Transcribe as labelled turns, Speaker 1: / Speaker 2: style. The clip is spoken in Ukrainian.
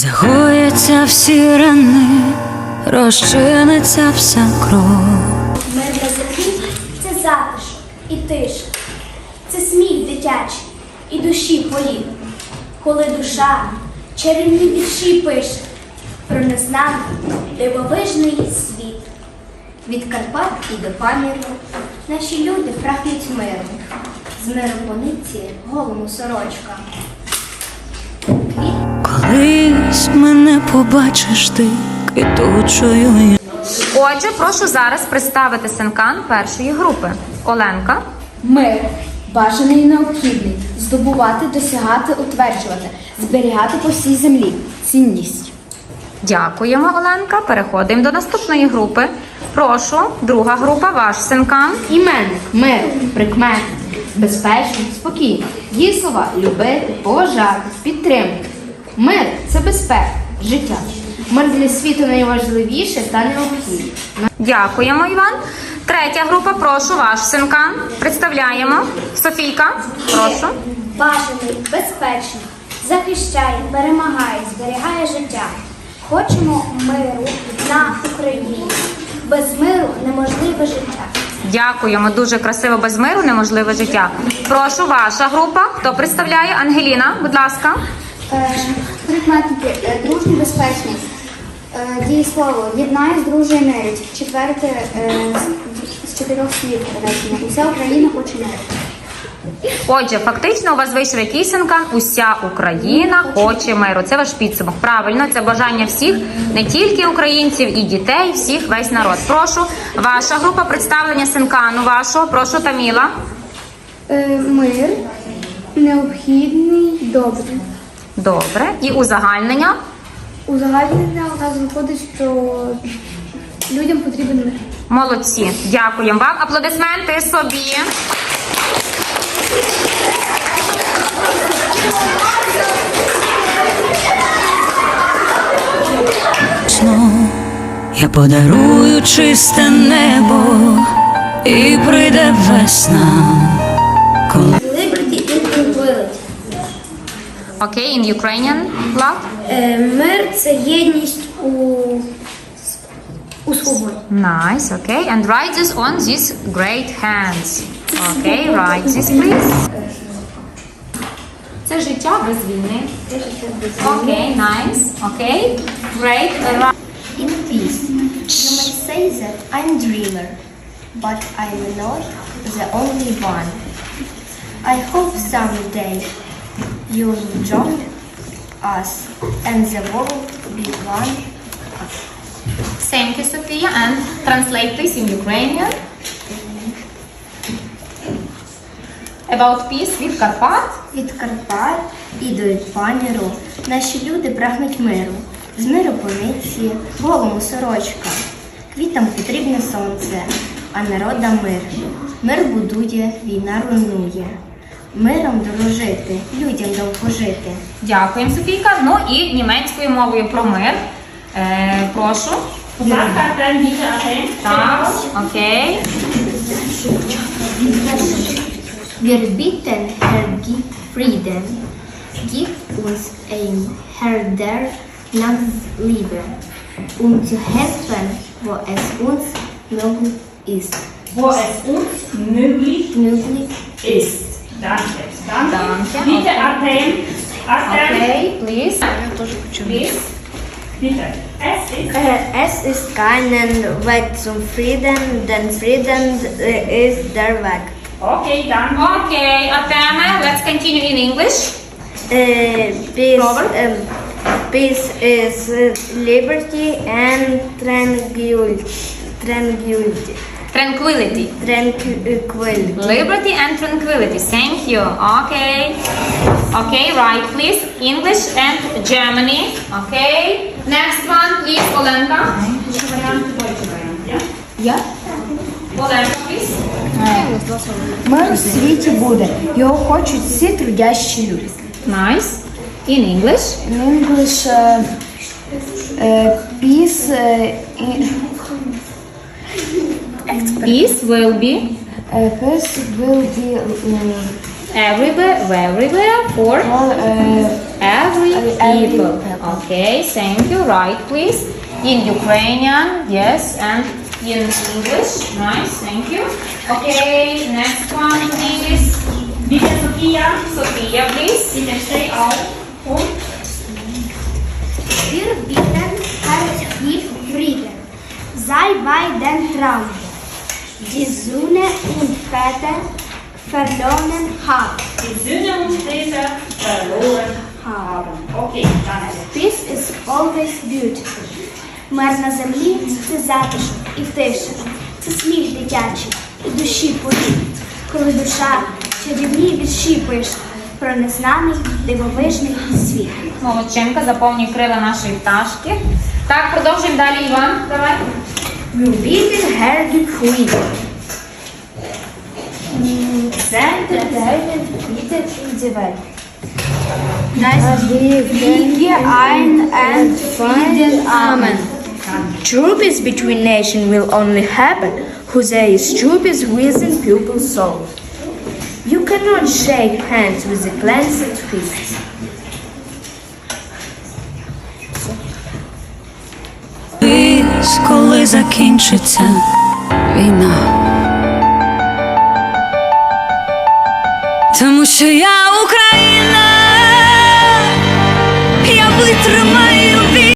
Speaker 1: Загояться всі рани, розчиниться вся кров.
Speaker 2: Мир для землі це затишок і тиша, це сміх дитячий і душі політ. Коли душа чарівні вірші пише про незнаний дивовижний світ. Від Карпат і до Паміру наші люди прагнуть миру. З миром по нитці голому сорочка.
Speaker 1: Колись мене побачиш ти квітучою.
Speaker 3: Отже, прошу зараз представити синкан першої групи. Оленка.
Speaker 4: Мир бажаний і необхідний здобувати, досягати, утверджувати, зберігати по всій землі цінність.
Speaker 3: Дякуємо, Оленка. Переходимо до наступної групи. Прошу, друга група, ваш синкан.
Speaker 4: Іменник, мир, прикметник, безпечно, спокійно. Є слова любити, поважати, підтримати. Мир це безпека, життя. Мир для світу найважливіше та необхідне.
Speaker 3: Дякуємо, Іван. Третя група, прошу, ваш синкан. Представляємо. Софійка, прошу.
Speaker 2: Бажаний, безпечний, захищає, перемагає, зберігає життя. Хочемо миру на Україні. Без миру неможливе життя.
Speaker 3: Дякуємо. Дуже красиво без миру, неможливе життя. Прошу, ваша група. Хто представляє? Ангеліна, будь ласка.
Speaker 5: Прикметники е, дружні, безпечні. Е, Дієслово єднає, здружує, мирить. Четверте е, з- з чотирьох слів речення. Уся Україна хоче миру.
Speaker 3: Отже, фактично у вас вийшов який синкан? Уся Україна хоче миру. Це ваш підсумок. Правильно, це бажання всіх, не тільки українців, і дітей, всіх, весь народ. Прошу, ваша група представлення синкану вашого. Прошу, Таміла.
Speaker 5: Мир необхідний, добрий.
Speaker 3: Добре. І узагальнення.
Speaker 5: Узагальнення у нас виходить, що людям потрібен мир.
Speaker 3: Молодці. Дякуємо вам. Аплодисменти собі.
Speaker 1: Я подарую чисте небо і прийде весна. Коли
Speaker 3: Окей, in Ukrainian, love.
Speaker 2: Е, Мир це єдність у, у свободі.
Speaker 3: Nice, okay. And write this on these great hands. Okay, write this, please. Це життя без війни. Окей, nice. Окей. Great. Uh,
Speaker 6: In peace, you may say that I'm dreamer, but I'm not the only one. I hope someday you'll join us and the world be one.
Speaker 3: Thank you, Sophia. And translate this in Ukrainian. About peace від Карпат.
Speaker 6: Від Карпат і до Паміру наші люди прагнуть миру. З миру пониці, голому сорочка. Квітам потрібне сонце, а народам мир. Мир будує, війна руйнує. Миром дорожити, людям довго жити.
Speaker 3: Дякуємо, Софійка. Ну і німецькою мовою про мир. Е, прошу. Так, окей.
Speaker 6: Wir bitten, Herr, gib Frieden. Gib uns ein Herr der Liebe, um zu helfen, wo es uns möglich ist.
Speaker 7: wo es uns möglich
Speaker 6: Möglich
Speaker 7: ist. Danke. Danke.
Speaker 3: Danke.
Speaker 7: Bitte Atem. Atem.
Speaker 3: Окей, please.
Speaker 7: Please. Bitte. Es ist
Speaker 6: Äh, Es ist keinen Weg zum Frieden, denn Frieden äh, ist der Weg.
Speaker 7: okay, danke.
Speaker 3: Окей, Артеме, let's continue in English.
Speaker 6: Äh, peace, ähm, peace is uh, liberty and tranquility. Tranquility.
Speaker 3: Tranquility.
Speaker 6: Tranquility.
Speaker 3: Liberty and tranquility. Thank you. Okay. Okay, right, please. English and Germany. Okay. Next one, please, Olenka.
Speaker 4: Я
Speaker 3: Olenka, please.
Speaker 4: мир у світі буде. Його хочуть всі трудящі люди.
Speaker 3: Nice. In English.
Speaker 4: In English, uh, uh, peace uh, in,
Speaker 3: Peace will be
Speaker 4: uh, peace will be uh,
Speaker 3: Everywhere, everywhere for every people. Okay, thank you. Right, please. In Ukrainian, yes, and in English. Nice, thank you. Okay, next one, please.
Speaker 7: Bitte Sophia,
Speaker 3: Sophia, please.
Speaker 7: bitte steh auf. Und
Speaker 2: Wir bitten Herr gib Frieden. Sei bei den Traum. Die Sonne und Väter verloren haben.
Speaker 7: die Söhne und Väter verloren haben. Okay, danke.
Speaker 2: Peace is always beautiful. Мир на землі це затишок і тиша. Це сміх дитячий і душі політ. Коли душа чарівні вірші пише про незнаний дивовижний світ.
Speaker 3: Молодчинка, заповнюй крила нашої пташки. Так, продовжуємо далі, Іван. Давай.
Speaker 6: Wir bitten Herr gib Frieden. Sende deinen Frieden in die Welt.
Speaker 2: Fliege ein and Frieden, Amen.
Speaker 6: True peace between nations will only happen who there is true peace within people's soul. You cannot shake hands with a clenched fist.
Speaker 1: Ось коли закінчиться війна. Тому що я Україна, я витримаю.